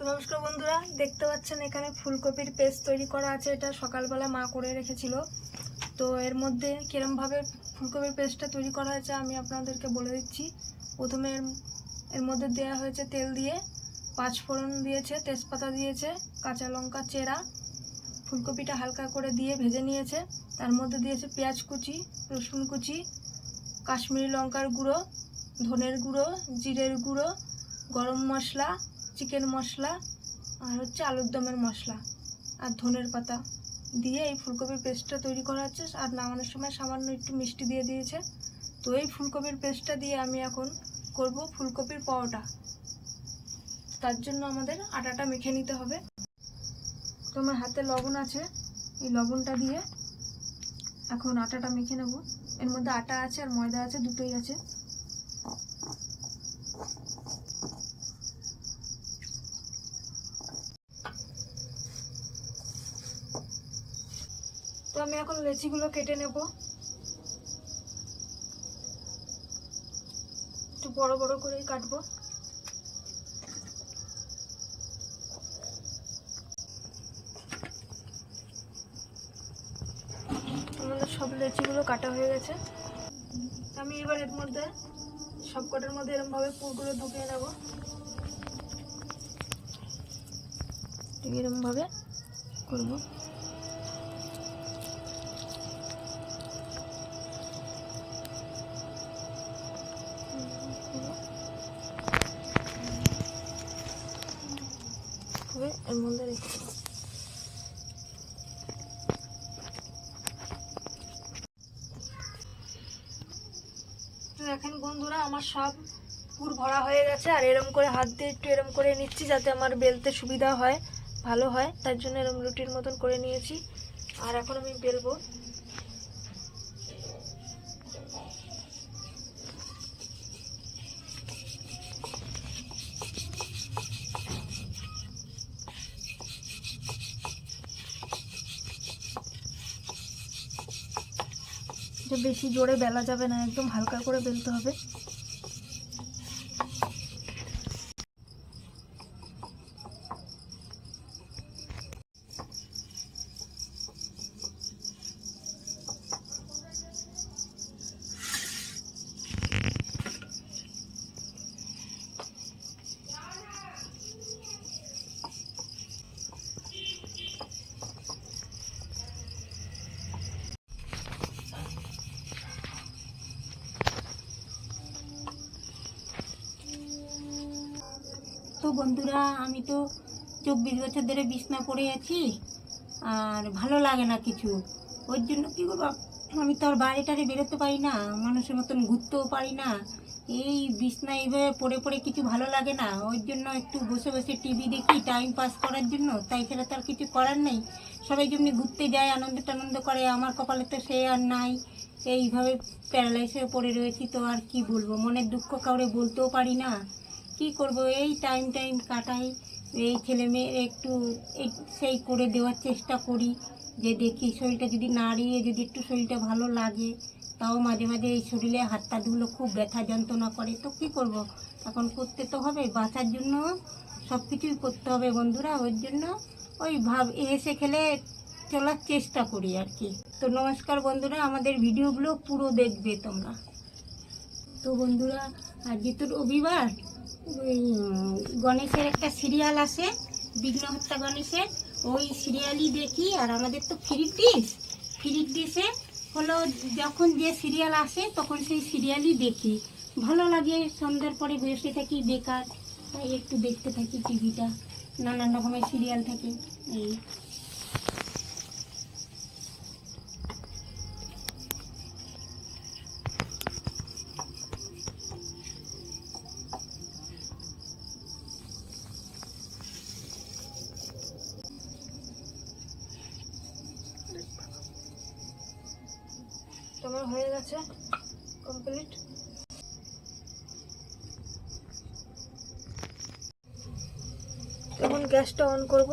তো নমস্কার বন্ধুরা, দেখতে পাচ্ছেন এখানে ফুলকপির পেস্ট তৈরি করা আছে। এটা সকালবেলা মা করে রেখেছিল। তো এর মধ্যে কিরমভাবে ফুলকপির পেস্টটা তৈরি করা হয়েছে আমি আপনাদেরকে বলে দিচ্ছি। প্রথমে এর মধ্যে দেওয়া হয়েছে তেল দিয়ে, পাঁচ ফোড়ন দিয়েছে, তেজপাতা দিয়েছে, কাঁচা লঙ্কা, চেরা। ফুলকপিটা হালকা করে দিয়ে ভেজে নিয়েছে। তার মধ্যে দিয়েছে পেঁয়াজ কুচি, রসুন কুচি, কাশ্মীরি লঙ্কার গুঁড়ো, ধনের গুঁড়ো, জিরের গুঁড়ো, গরম মশলা চিকেন মশলা আর হচ্ছে আলুর দমের মশলা আর ধনের পাতা দিয়ে এই ফুলকপির পেস্টটা তৈরি করা হচ্ছে আর নামানোর সময় সামান্য একটু মিষ্টি দিয়ে দিয়েছে। তো এই ফুলকপির পেস্টটা দিয়ে আমি এখন করব ফুলকপির পরোটা। তার জন্য আমাদের আটাটা মেখে নিতে হবে। তো আমার হাতে লবণ আছে। এই লবণটা দিয়ে এখন আটাটা মেখে নেব। এর মধ্যে আটা আছে আর ময়দা আছে, দুটোই আছে। আমি এখন লেচিগুলো কেটে নেব। একটু বড় বড় করেই কাটবো। সব লেচিগুলো কাটা হয়ে গেছে। আমি এবার এর মধ্যে সব কটার মধ্যে এরকমভাবে পুরগুলো ঢুকিয়ে নেব। ঠিক এরকমভাবে করব। হবে, এর মধ্যে রেখে দেবো। দেখেন বন্ধুরা, আমার সব পুর ভরা হয়ে গেছে, আর এরম করে হাত দিয়ে একটু এরম করে নিচ্ছি যাতে আমার বেলতে সুবিধা হয়, ভালো হয়। তার জন্য এরম রুটির মতন করে নিয়েছি। আর এখন আমি বেলবো। বেশি জোরে বেলা যাবে না একদম হালকা করে বেলতে হবে। বন্ধুরা, আমি তো চব্বিশ বছর ধরে বিছনা পড়ে আছি, আর ভালো লাগে না কিছু। ওই জন্য কী করব, আমি তো আর বাইরে টারে বেরোতে পারি না, মানুষের মতন ঘুরতেও পারি না। এই বিছনা এইভাবে পড়ে পড়ে কিছু ভালো লাগে না, ওই জন্য একটু বসে বসে টিভি দেখি টাইম পাস করার জন্য, তাই ছাড়া তো আর কিছু করার নেই। সবাই যেমনি ঘুরতে যায়, আনন্দ টানন্দ করে, আমার কপালে তো সে আর নাই। এইভাবে প্যারালাইসে পড়ে রয়েছি, তো আর কি বলব? মনের দুঃখ কাউরে বলতেও পারি না। কি করব? এই টাইম টাইম কাটাই। এই ছেলে মেয়ের একটু সেই করে দেওয়ার চেষ্টা করি, যে দেখি শরীরটা যদি নাড়িয়ে, যদি একটু শরীরটা ভালো লাগে, তাও মাঝে মাঝে এই শরীরে হাতটা ধুলো খুব ব্যথা যন্ত্রণা করে। তো কি করব? এখন করতে তো হবে, বাঁচার জন্য সব কিছুই করতে হবে বন্ধুরা। ওর জন্য ওই ভাব, এসে খেলে চলার চেষ্টা করি আর কি। তো নমস্কার বন্ধুরা, আমাদের ভিডিওগুলো পুরো দেখবে তোমরা। তো বন্ধুরা, আজকে তো রবিবার গণেশের একটা সিরিয়াল আছে, বিঘ্ন হত্যা গণেশের। ওই সিরিয়ালই দেখি, আর আমাদের তো ফ্রি ডিশ। ফ্রি ডিশে হলো যখন যে সিরিয়াল আসে, তখন সেই সিরিয়ালই দেখি। ভালো লাগে, সন্ধ্যার পরে বসে থাকি বেকার, তাই একটু দেখতে থাকি টিভিটা। নানান রকমের সিরিয়াল থাকে, এই। তোমার হয়ে গেছে কমপ্লিট এখন গ্যাসটা অন করব।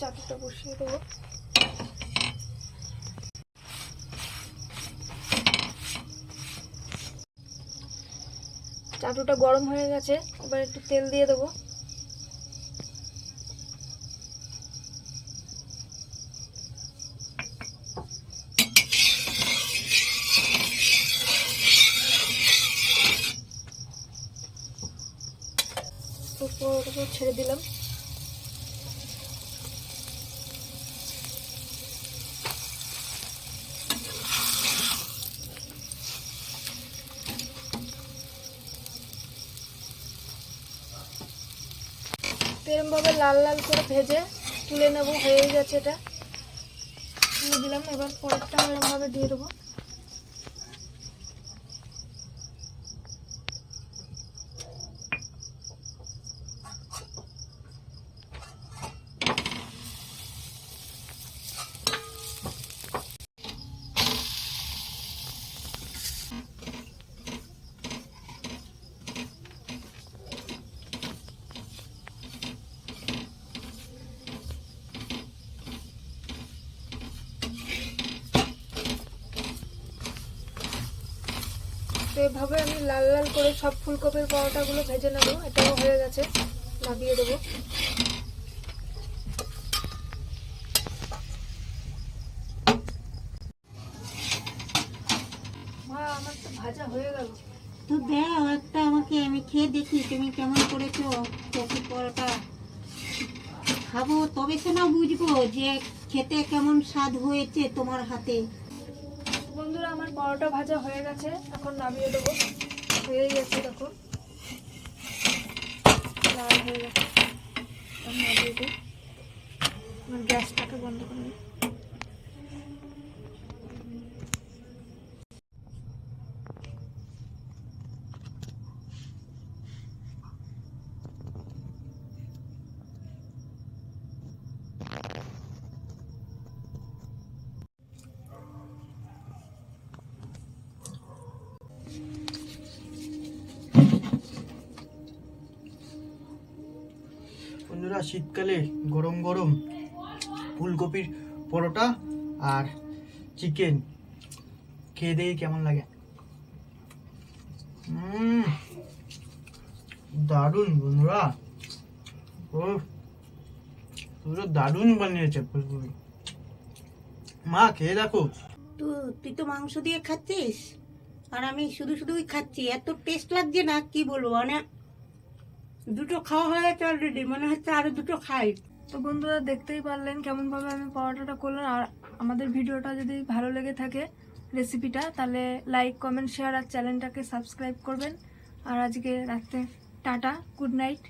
চাটুটা বসিয়ে দেবো। চাটুটা গরম হয়ে গেছে, এবার একটু তেল দিয়ে দেবো। উপর ছেড়ে দিলাম। এরমভাবে লাল লাল করে ভেজে তুলে নেব হয়ে গেছে এটা। তুলে দিলাম, এবার পরেরটা এরমভাবে দিয়ে দেবো। এভাবে আমি লাল লাল করে সব ফুলকপির পরোটাগুলো ভেজে নেব, এটাও হয়ে গেছে নামিয়ে দেবো। আমার ভাজা হয়ে গেল। তো একটা আমাকে, আমি খেয়ে দেখি তুমি কেমন করেছ পরোটা। খাব, তবে সে না বুঝব যে খেতে কেমন স্বাদ হয়েছে তোমার হাতে? বন্ধুরা, আমার পরোটা ভাজা হয়ে গেছে। এখন নামিয়ে দেবো। হয়ে গেছে তখন লাল হয়ে গেছে। দেবো আমার গ্যাসটাকে বন্ধ করে বন্ধুরা, শীতকালে গরম গরম ফুলকপির পরোটা আর চিকেন খেয়ে দেখি কেমন লাগে। দারুণ বন্ধুরা। ও পুরো দারুণ বানিয়েছে ফুলকপি। মা, খেয়ে দেখো। তো তুই তো মাংস দিয়ে খাচ্ছিস? আর আমি শুধু শুধুই খাচ্ছি। এত টেস্ট লাগছে না, কি বলব? মানে দুটো খাওয়া হয়ে গেছে অলরেডি মনে হচ্ছে আরও দুটো খাই। তো বন্ধুরা দেখতেই পারলেন কেমনভাবে আমি পরোটাটা করলাম। আর আমাদের ভিডিওটা যদি ভালো লেগে থাকে রেসিপিটা তাহলে লাইক কমেন্ট শেয়ার আর চ্যানেলটাকে সাবস্ক্রাইব করবেন। আর আজকে রাত্রে টাটা গুড নাইট